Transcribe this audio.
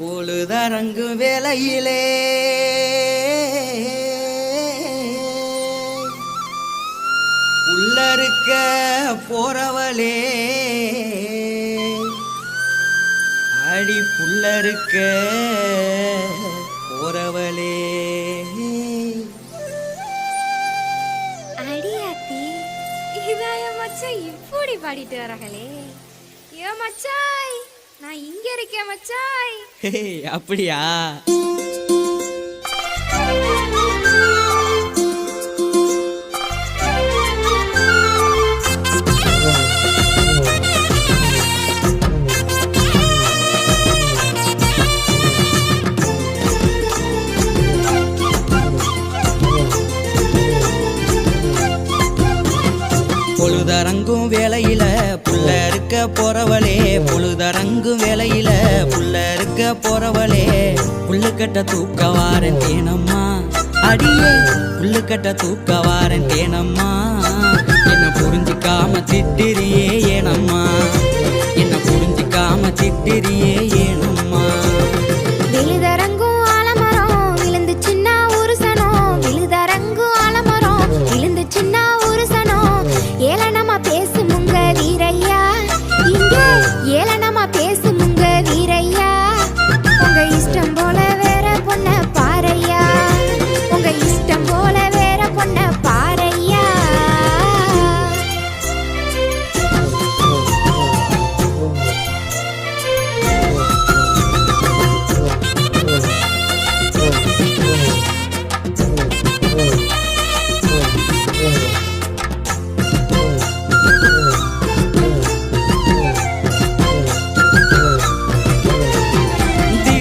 பொழுதரங்கு வேலையிலே உள்ளருக்க போறவளே. அடி புள்ளருக்க போறவளே அடியாத்தி இதாய மச்சா இப்படி பாடிட்டு வராங்களே. ஏ மச்சாய். நான் இங்க இருக்கேன் மச்சாய். அப்படியா? பொழுதரங்கும் வேலையில புள்ள இருக்க போறவளே. பொழுதரங்கும் வேலையில புள்ள இருக்க போறவளே. புல்லுக்கட்ட தூக்க வாரன் தேனம்மா. அடியே புல்லுக்கட்ட தூக்க வாரன் தேனம்மா.